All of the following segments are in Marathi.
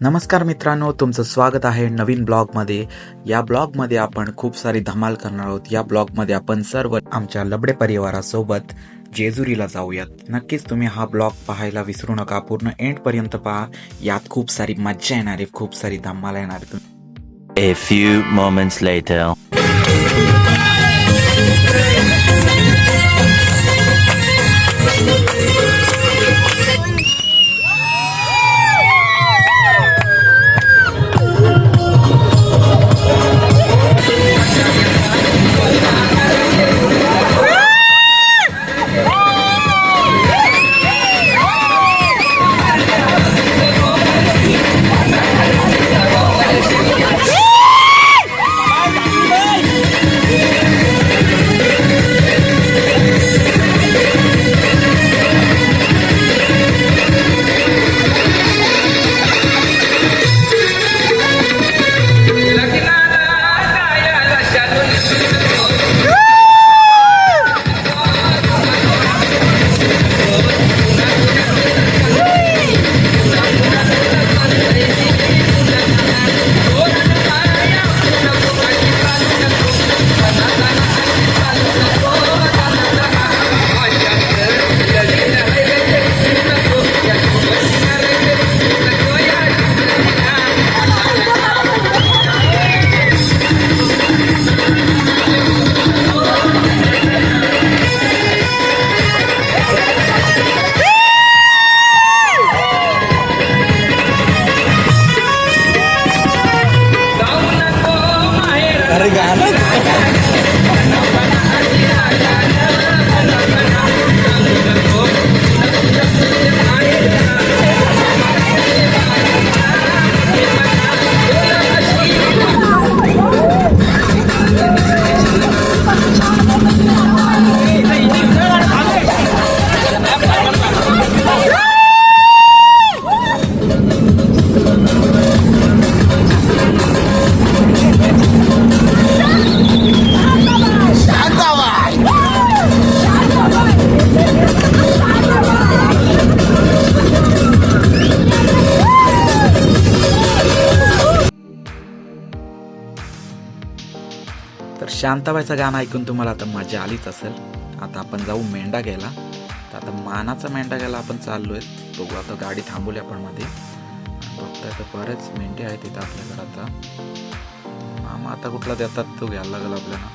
नमस्कार मित्रांनो तुमचं स्वागत आहे नवीन ब्लॉगमध्ये या ब्लॉगमध्ये आपण खूप सारी धमाल करणार आहोत या ब्लॉगमध्ये आपण सर्व आमच्या लबडे परिवारासोबत जेजुरीला जाऊयात नक्कीच तुम्ही हा ब्लॉग पाहायला विसरू नका पूर्ण एंड पर्यंत पहा यात खूप सारी मज्जा येणार आहे खूप सारी धमाल येणार आहे A few moments later. शांताबाईचं गाणं ऐकून तुम्हाला आता मजा आलीच असेल. आता आपण जाऊ मेंढा घ्यायला. तर आता मानाचा मेंढा घ्यायला आपण चाललोय. बघू आता गाडी थांबवली आपण मध्ये. बघताय तर बरेच मेंढे आहेत तिथं आपल्याकडे आता मामा आता कुठला देतात तो घ्यायला लागेल आपल्याला.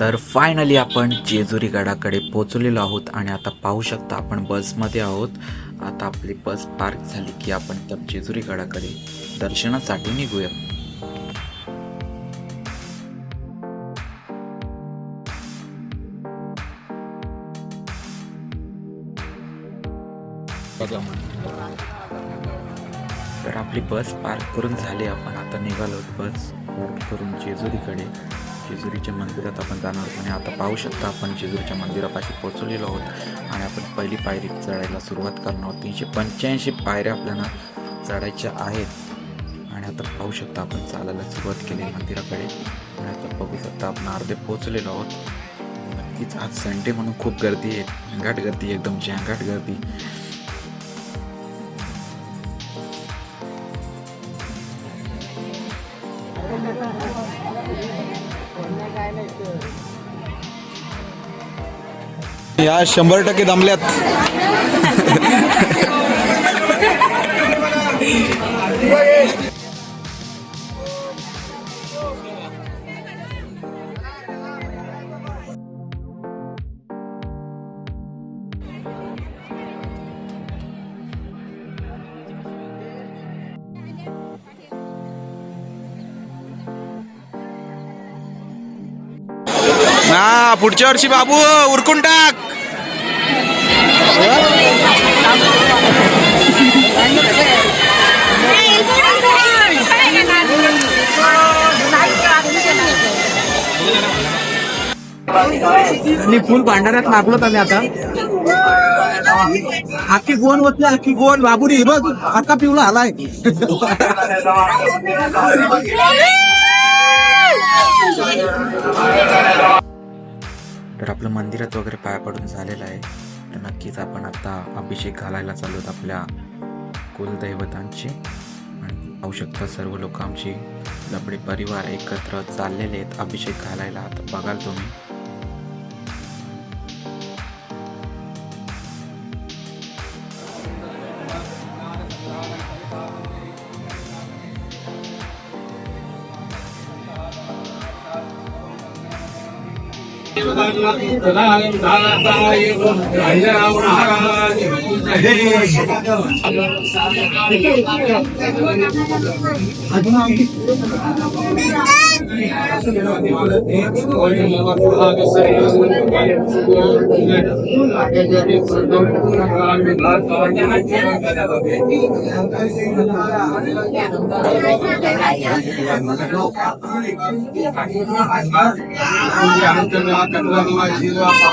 तर फायनली आपण जेजुरी गडाकडे पोचलेलो आहोत आणि आता पाहू शकता आपण बसमध्ये आहोत. आता आपली बस पार्क झाली की आपण त्या जेजुरी गडाकडे दर्शनासाठी निघूया. तर आपली बस पार्क करून झाली. आपण आता निघालो बस पार्क करून जेजुरीकडे. जेजुरीच्या मंदिरात आपण जाणार आहोत आणि आता पाहू शकता आपण जेजुरीच्या मंदिरापाशी पोहोचलेलो आहोत आणि आपण पहिली पायरी चढायला सुरुवात करणार आहोत. तीनशे पंच्याऐंशी पायऱ्या आपल्याला चढायच्या आहेत. आणि आता पाहू शकता आपण चालायला सुरुवात केली मंदिराकडे. आणि आता बघू शकता आपण अर्धे पोहोचलेलो आहोत. नक्कीच आज संडे म्हणून खूप गर्दी आहे. घाट गर्दी एकदम झंगाट गर्दी. या शंभर टक्के दमल्यात. ना पुढच्या वर्षी बाबू उरकून टाक. मी फुल भांडाऱ्यात लागलो आम्ही आता. आखी गोवन होत नाही आखी गोन. बाबुरी बघ आता पिवला आलाय. तर आपलं मंदिरात वगैरे पाय पडून झालेलं आहे. तर नक्कीच आपण आता अभिषेक घालायला चालू आहोत आपल्या कुलदैवतांची. आणि पाहू शकता सर्व लोक आमची लपडे परिवार एकत्र चाललेले आहेत. अभिषेक घालायला आता बघाल तुम्ही. ధనంధాయ ఐరావణారాజి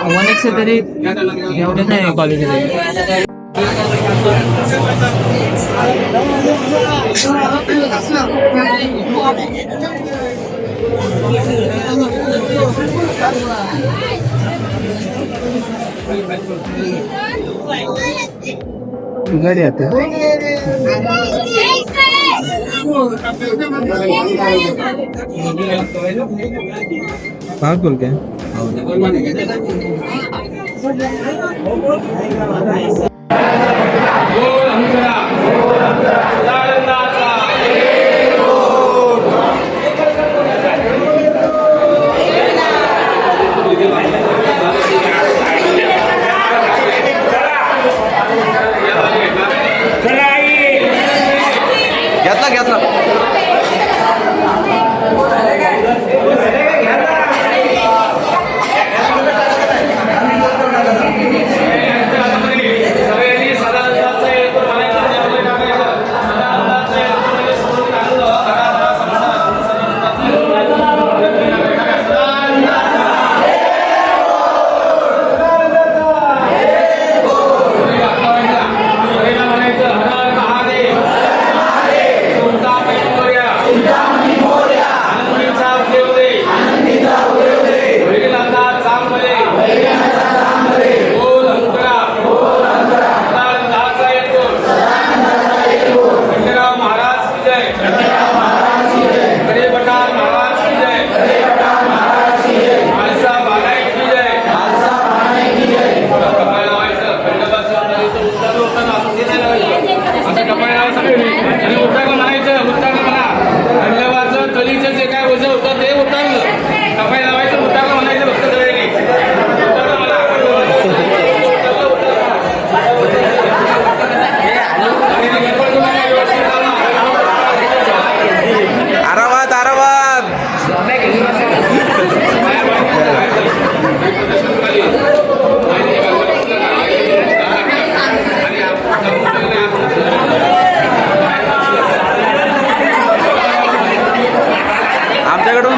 वन एक्स तरी एवढे नाही क्वालिटी गाडी आता. पाच बोल काय?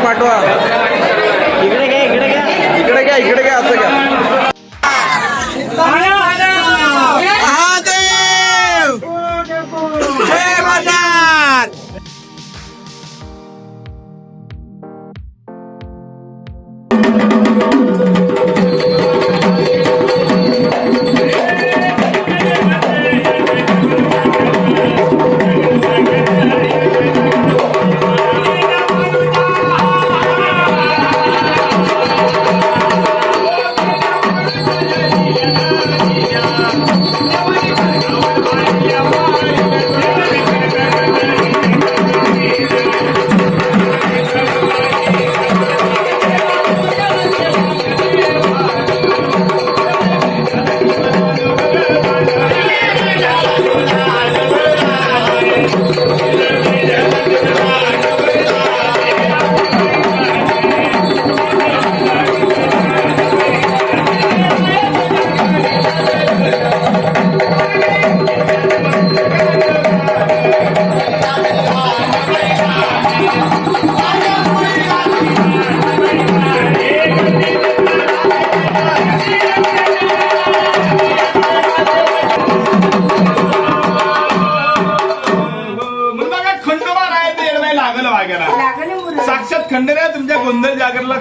पाठवा. इकडे घ्या इकडे घ्या. इकडे घ्या इकडे घ्या असं घ्या.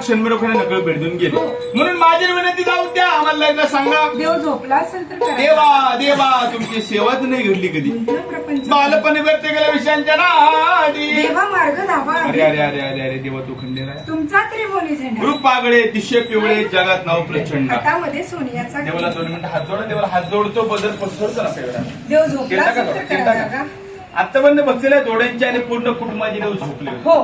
क्षणमिरोखाने नकळ भेटून गेले. म्हणून माझी विनंती जाऊ द्या. आम्हाला एकदा सांगा. देव झोपला असेल तर. देवा देवा तुमची सेवाच नाही घडली कधी. न प्रपंच. बालपणी केल्या विषयांच्या नाडी देवा मार्ग धावा अरे अरे अरे अरे अरे देवा तू आहे तुमचा तरी बोली झेंडा. रूप पागळे दिशे पिवळे जगात नाव प्रचंड. हातामध्ये सोनियाचा देवाला दोन मिनिटं हात जोड देवाला हात जोडतो बदल पसरतो ना देव झोपला असेल तर? जागा. आतापर्यंत बसलेल्या जोड्यांची आणि पूर्ण कुटुंबाची देव झोपले. हो.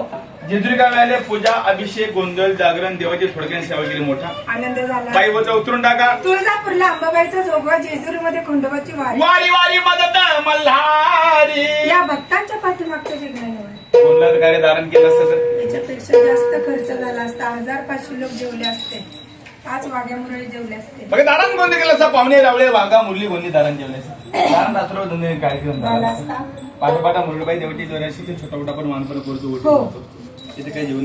जेजुरी पूजा अभिषेक गोंधळ जागरण देवाची थोडक्याने सेवा केली मोठा. आनंद झाला. पायी वजा उतरून टाका. तुळजापूरला अंबाबाईचा जोगवा जेजुरीमध्ये खंडोबाची वारी. वारी वारी मदत मल्हारी. या भक्तांच्या पाठीमागच्या जिंकण्यावर कोणला कार्य धारण केलं असतं तर? याच्यापेक्षा जास्त खर्च झाला असता. हजार पाचशे लोक जेवले असते. पाच वाघ्यामुळे जेवले असते. दारण कोणते केलं असं पाहुणे रावळे वाघा मुरली कोणी दारण जेवले असं दारण रात्र कार्यक्रम झाला झाला असता. असता. पाठोपाठा मुरलीबाई देवाची जोराशी ते छोटा मोठा पण मानपर करतो हो. तिथे काही जेवण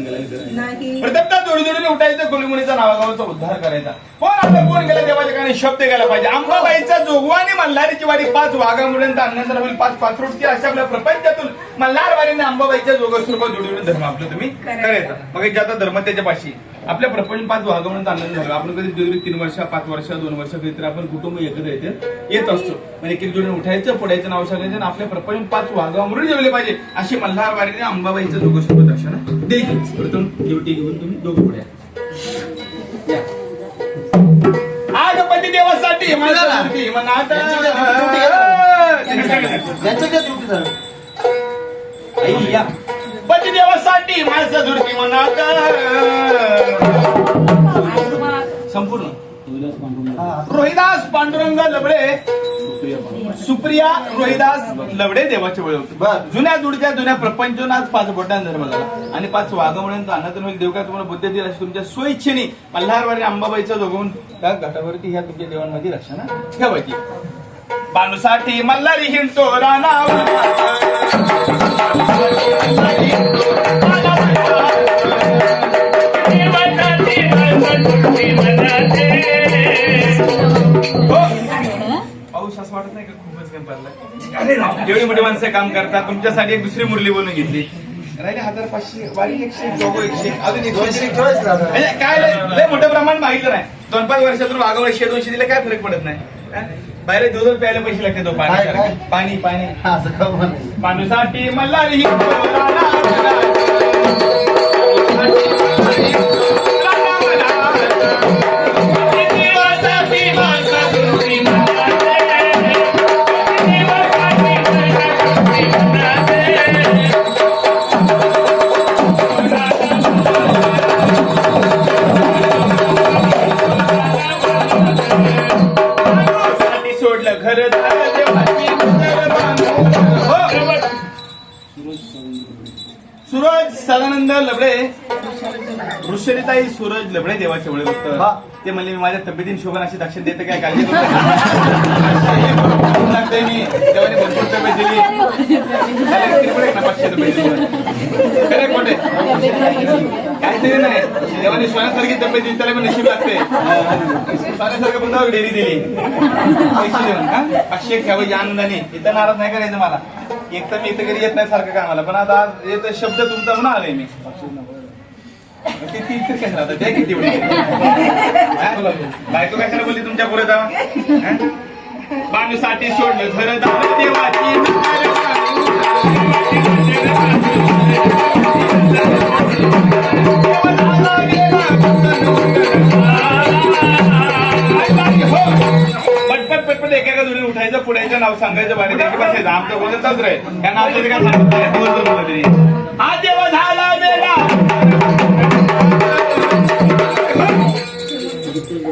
नाही. प्रथमतः जोडी जोडीने उठायचं कोणीमुनीचा नावागावाचा उद्धार करायचा. कोण आपलं कोण गेला देवाच्या काने शब्द गेला पाहिजे? अंबाबाईचा जोगवा आणि मल्हारीची वारी पाच वाघा मुलांचा अन्नदान होईल पाच पाथरुटची अशा आपल्या प्रपंचातून मल्हार वारीने अंबाबाईच्या जोगस्वरूपात जोडी जोडून धर्म आपलं तुम्ही करायचा. मग आता धर्म त्याच्या पाशी. आपल्या प्रपंच पाच वाघा म्हणून आनंद झाला आपण कधी जोडी तीन वर्ष पाच वर्ष दोन वर्ष कधीतरी आपण कुटुंब एकत्र येते येत असतो. म्हणजे एक एक जोडीने उठायचं पुढायचं नाव सांगायचं आणि आपल्या प्रपंच पाच वाघा म्हणून जेवले पाहिजे. अशी मल्हार वारीने अंबाबाईचं जोगस्वरूप द्यायची प्रथम जेवटी घेऊन तुम्ही दोघं पुढे. आग पती देवासाठी. मनात. पती देवासाठी माझं धुरती मनात संपूर्ण. रोहिदास पांडुरंग लबडे सुप्रिया. रोहिदास लवडे देवाचे वेळ होते. जुन्या दुडच्या जुन्या प्रपंचून आज पाच बोटां धर्म झाला. आणि पाच वाघवण्यांचा अनाथन होईल. देव काय तुम्हाला बुद्धी दिली अशी तुमच्या सोयीच्छेने मल्हारवारी अंबाबाईचा जोगवून त्या घाटावरती ह्या तुमच्या देवांमध्ये रक्षा ना ठेवायची. बाणूसाठी मल्हारी हिंडतो पाऊस पडलाय एवढी मोठी माणसं काम करतात तुमच्यासाठी एक दुसरी मुरली बनवून घेतली. राहिले हजार पाचशे वारी एकशे दोघं एकशे अजून एकशे. म्हणजे काय लय लय मोठं प्रमाण माहिती नाही. दोन पाच वर्षातून वागावर एकशे दोनशे दिले काय फरक पडत नाही? बाहेर दूध प्यायला पैसे लागते तो पाणी पाणी पाणी. पाणीसाठी मल्हारी ऋषरीताई सूरज लबडे देवाचे वेळे होत ते म्हणले मी माझ्या तब्येतीने शोभन अशी दक्षिण देते काय काळजी करू नका. लागतंय मी. देवाने भरपूर तब्येत दिली. किरकोळ एक ना पाचशे रुपये दिले. खरं खोटे काहीतरी नाही. देवाने सोन्यासारखी तब्येत दिली त्याला पण नशीब लागते. सोन्यासारखं पुन्हा डेअरी दिली. पैसे देऊन हा? पाचशे ठेवायची आनंदाने. इथं नाराज नाही करायचं मला. एक तर मी इथं घरी येत नाही सारखं कामाला पण आता येत शब्द तुमचा म्हणून आलोय मी. ती ती इथं द्या किती एवढी बोलली तुमच्यापुढे बाणूसाठी सोडलं घर दार देवाची. पटपट एका जोडी उठायचं पुढायचं नाव सांगायचं बाहेर द्यायचं बसायचं. आमचं बोलतच राहील त्या नाव तरी काय सांगत नाही दिवस नाही. हा देव झाला मेला.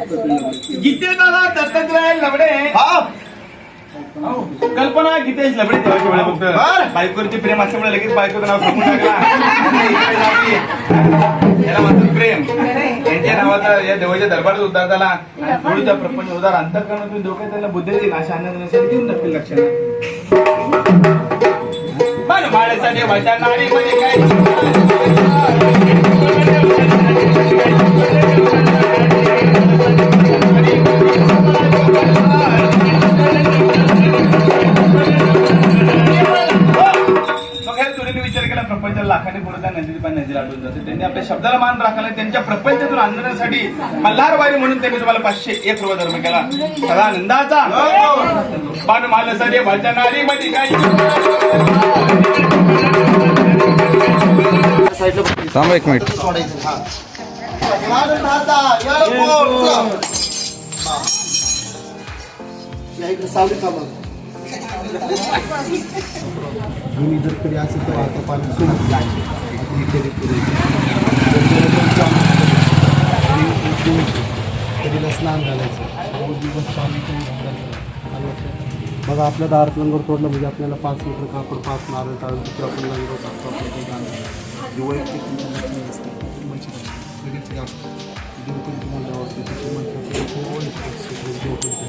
गीतेला दत्तात्रय लबडे. हो. कल्पना गीतेश लबडे देवाच्या वेळा फक्त. बायकोवरती प्रेम असल्यामुळे लगेच बायकोचं नाव सांगून टाकला. याला म्हणतात प्रेम. त्यांच्या नावाचा या देवाच्या दरबारात उद्धार झाला. पुढचा प्रपंच उद्धार अंतकरणातून डोक्यात त्याला बुद्धी देईल अशा आनंद नसेल देऊन टाकतील लक्षात पण माळ्याचा देवाच्या नाडीमध्ये काय? प्रपंच लाखाने पुरता नदी पण नदी आढळून जाते. त्यांनी आपल्या शब्दाला मान राखायला त्यांच्या प्रपंचातून आणण्यासाठी मल्हारवारी म्हणून त्यांनी तुम्हाला पाचशे एक रुपये धर्म केला. सदानंदाचा पण माल सरे भजनारी मध्ये काही थांब एक मिनिट. जुनी जर कधी असेल तर आता पाणी सोडून जायचं. आपली कधीला स्नान घालायचं दिवस पाणी बघा आपल्या दारात नंबर तोडलं म्हणजे आपल्याला पाच लिटर कापड पाच नारळ टाळून दुसरं आपण लंगर टाकतो वैयक्तिक असते कुटुंबाची वेगळीच असते देवकरी त्याची म्हणतात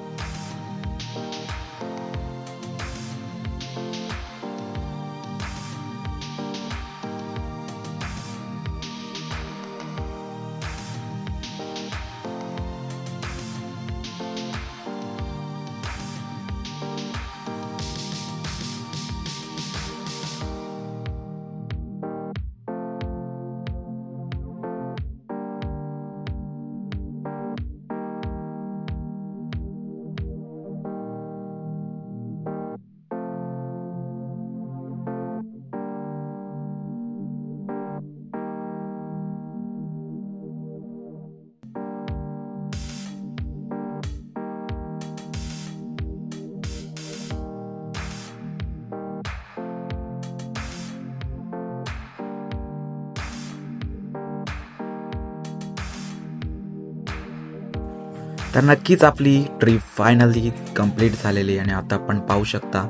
तर नक्कीच आपली ट्रिप फायनली कंप्लीट झालेली आहे आणि आता आपण पाहू शकता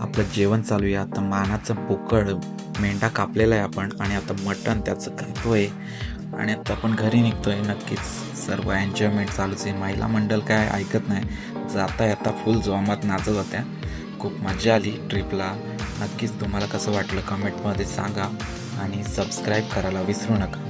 आपलं जेवण चालू आहे. आता मानाचं बोकड मेंढा कापलेला आहे आपण आणि आता मटण त्याचं खातोय आणि आता आपण घरी निघतोय. नक्कीच सर्व एन्जॉयमेंट चालूच आहे. महिला मंडळ काय ऐकत नाही. जाता येता फुल जोमात नाचत होत्या खूप मजा आली ट्रिपला नक्कीच तुम्हाला कसं वाटलं कमेंटमध्ये सांगा. आणि सबस्क्राईब करायला विसरू नका.